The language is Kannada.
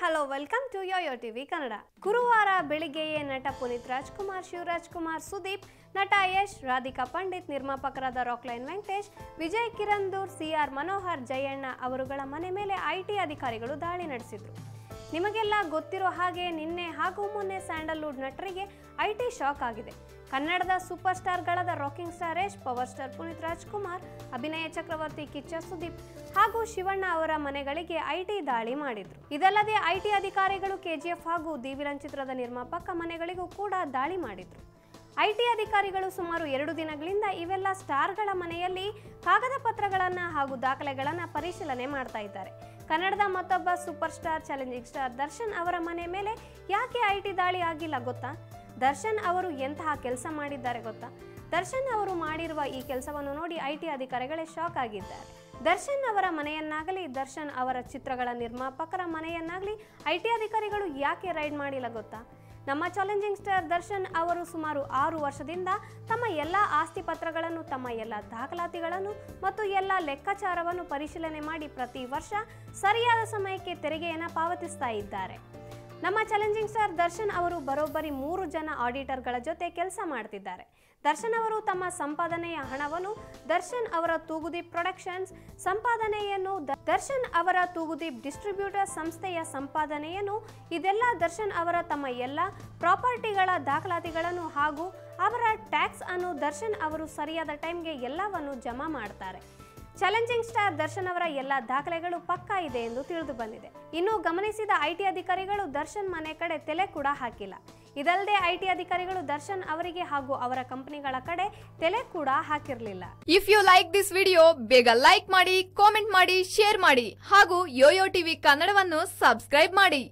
Hello, welcome to YoYo TV Kannada. ಗುರುವಾರ ಬೆಳಿಗ್ಗೆಯೇ ನಟ ಪುನೀತ್ ರಾಜ್ಕುಮಾರ್, ಶಿವರಾಜ್ ಕುಮಾರ್, ಸುದೀಪ್, ನಟ ಯಶ್, ರಾಧಿಕಾ ಪಂಡಿತ್, ನಿರ್ಮಾಪಕರಾದ ರಾಕ್ಲೈನ್ ವೆಂಕಟೇಶ್, ವಿಜಯ್ ಕಿರಂದೂರ್, ಸಿಆರ್ ಮನೋಹರ್, ಜಯಣ್ಣ ಅವರುಗಳ ಮನೆ ಮೇಲೆ ಐಟಿ ಅಧಿಕಾರಿಗಳು ದಾಳಿ ನಡೆಸಿದ್ರು. ನಿಮಗೆಲ್ಲ ಗೊತ್ತಿರೋ ಹಾಗೆ ನಿನ್ನೆ ಹಾಗೂ ಮೊನ್ನೆ ಸ್ಯಾಂಡಲ್ವುಡ್ ನಟರಿಗೆ ಐಟಿ ಶಾಕ್ ಆಗಿದೆ. ಕನ್ನಡದ super ಸ್ಟಾರ್ಗಳಾದ rocking star Yash, power star Puneeth Rajkumar, ಅಭಿನಯ ಚಕ್ರವರ್ತಿ ಕಿಚ್ಚ ಸುದೀಪ್ ಹಾಗೂ ಶಿವಣ್ಣ ಅವರ ಮನೆಗಳಿಗೆ ಐಟಿ ದಾಳಿ ಮಾಡಿದ್ರು. ಇದಲ್ಲದೆ ಐಟಿ ಅಧಿಕಾರಿಗಳು ಕೆಜಿಎಫ್ ಹಾಗೂ ದಿವಿಲನ್ ಚಿತ್ರದ ನಿರ್ಮಾಪಕ ಮನೆಗಳಿಗೂ ಕೂಡ ದಾಳಿ ಮಾಡಿದ್ರು. ಐಟಿ ಅಧಿಕಾರಿಗಳು ಸುಮಾರು ಎರಡು ದಿನಗಳಿಂದ ಇವೆಲ್ಲ ಸ್ಟಾರ್ಗಳ ಮನೆಯಲ್ಲಿ ಕಾಗದ ಪತ್ರಗಳನ್ನು ಹಾಗೂ ದಾಖಲೆಗಳನ್ನು ಪರಿಶೀಲನೆ ಮಾಡ್ತಾ ಇದ್ದಾರೆ. ಕನ್ನಡದ ಮತ್ತೊಬ್ಬ super star, challenging star Darshan ಅವರ ಮನೆ ಮೇಲೆ ಯಾಕೆ ಐಟಿ ದಾಳಿ ಆಗಿಲ್ಲ ಗೊತ್ತಾ? ದರ್ಶನ್ ಅವರು ಎಂತಹ ಕೆಲಸ ಮಾಡಿದ್ದಾರೆ ಗೊತ್ತಾ? ದರ್ಶನ್ ಅವರು ಮಾಡಿರುವ ಈ ಕೆಲಸವನ್ನು ನೋಡಿ ಐ ಟಿ ಅಧಿಕಾರಿಗಳೇ ಶಾಕ್ ಆಗಿದ್ದಾರೆ. ದರ್ಶನ್ ಅವರ ಮನೆಯನ್ನಾಗಲಿ, ದರ್ಶನ್ ಅವರ ಚಿತ್ರಗಳ ನಿರ್ಮಾಪಕರ ಮನೆಯನ್ನಾಗಲಿ ಐ ಟಿ ಅಧಿಕಾರಿಗಳು ಯಾಕೆ ರೈಡ್ ಮಾಡಿಲ್ಲ ಗೊತ್ತಾ? ನಮ್ಮ ಚಾಲೆಂಜಿಂಗ್ ಸ್ಟಾರ್ ದರ್ಶನ್ ಅವರು ಸುಮಾರು ಆರು ವರ್ಷದಿಂದ ತಮ್ಮ ಎಲ್ಲ ಆಸ್ತಿ ಪತ್ರಗಳನ್ನು, ತಮ್ಮ ಎಲ್ಲ ದಾಖಲಾತಿಗಳನ್ನು ಮತ್ತು ಎಲ್ಲ ಲೆಕ್ಕಾಚಾರವನ್ನು ಪರಿಶೀಲನೆ ಮಾಡಿ ಪ್ರತಿ ವರ್ಷ ಸರಿಯಾದ ಸಮಯಕ್ಕೆ ತೆರಿಗೆಯನ್ನು ಪಾವತಿಸ್ತಾ ಇದ್ದಾರೆ. ನಮ್ಮ ಚಾಲೆಂಜಿಂಗ್ ಸ್ಟಾರ್ ದರ್ಶನ್ ಅವರು ಬರೋಬ್ಬರಿ ಮೂರು ಜನ ಆಡಿಟರ್ಗಳ ಜೊತೆ ಕೆಲಸ ಮಾಡ್ತಿದ್ದಾರೆ. ದರ್ಶನ್ ಅವರು ತಮ್ಮ ಸಂಪಾದನೆಯ ಹಣವನ್ನು ದರ್ಶನ್ ಅವರ ತೂಗುದೀಪ್ ಪ್ರೊಡಕ್ಷನ್ಸ್ ಸಂಪಾದನೆಯನ್ನು ದರ್ಶನ್ ಅವರ ತೂಗುದೀಪ್ ಡಿಸ್ಟ್ರಿಬ್ಯೂಟರ್ ಸಂಸ್ಥೆಯ ಸಂಪಾದನೆಯನ್ನು ಇದೆಲ್ಲ ದರ್ಶನ್ ಅವರ ತಮ್ಮ ಎಲ್ಲ ಪ್ರಾಪರ್ಟಿಗಳ ದಾಖಲಾತಿಗಳನ್ನು ಹಾಗೂ ಅವರ ಟ್ಯಾಕ್ಸ್ ಅನ್ನು ದರ್ಶನ್ ಅವರು ಸರಿಯಾದ ಟೈಮ್ಗೆ ಎಲ್ಲವನ್ನು ಜಮಾ ಮಾಡ್ತಾರೆ. ಚಾಲೆಂಜಿಂಗ್ ಸ್ಟಾರ್ ದರ್ಶನ್ ಅವರ ಎಲ್ಲ ದಾಖಲೆಗಳು ಪಕ್ಕಾ ಇದೆ ಎಂದು ತಿಳಿದು ಬಂದಿದೆ. ಇನ್ನು ಗಮನಿಸಿದ ಐಟಿ ಅಧಿಕಾರಿಗಳು ದರ್ಶನ್ ಮನೆ ಕಡೆ ತಲೆ ಕೂಡ ಹಾಕಿಲ್ಲ. ಇದಲ್ಲದೆ ಐಟಿ ಅಧಿಕಾರಿಗಳು ದರ್ಶನ್ ಅವರಿಗೆ ಹಾಗೂ ಅವರ ಕಂಪನಿಗಳ ಕಡೆ ತಲೆ ಕೂಡ ಹಾಕಿರಲಿಲ್ಲ. If you like this video ಬೇಗ ಲೈಕ್ ಮಾಡಿ ಕಾಮೆಂಟ್ ಮಾಡಿ ಶೇರ್ ಮಾಡಿ ಹಾಗೂ ಯೋಯೋ ಟಿವಿ ಕನ್ನಡವನ್ನು ಸಬ್ಸ್ಕ್ರೈಬ್ ಮಾಡಿ.